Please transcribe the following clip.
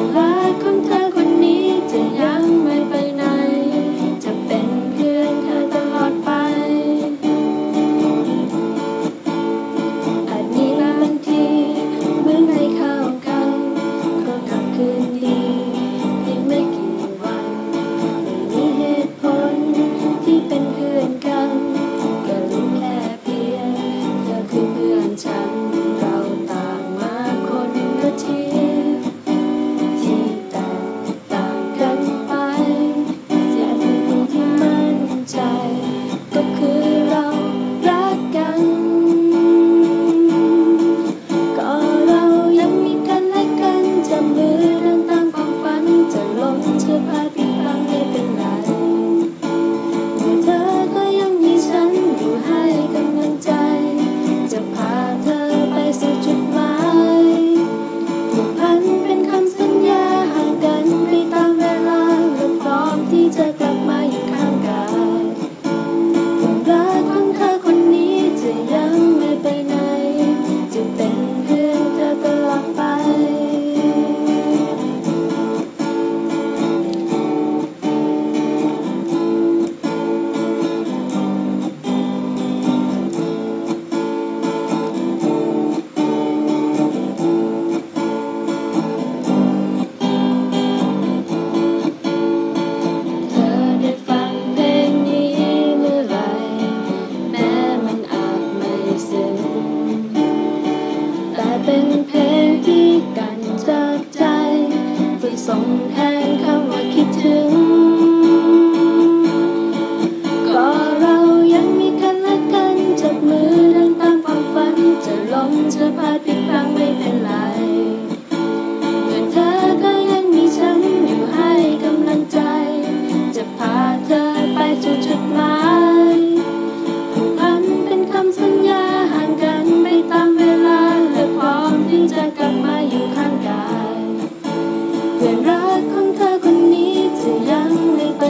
like a. จะกลับมา ของเธอคนนี้จะยังไม่ไป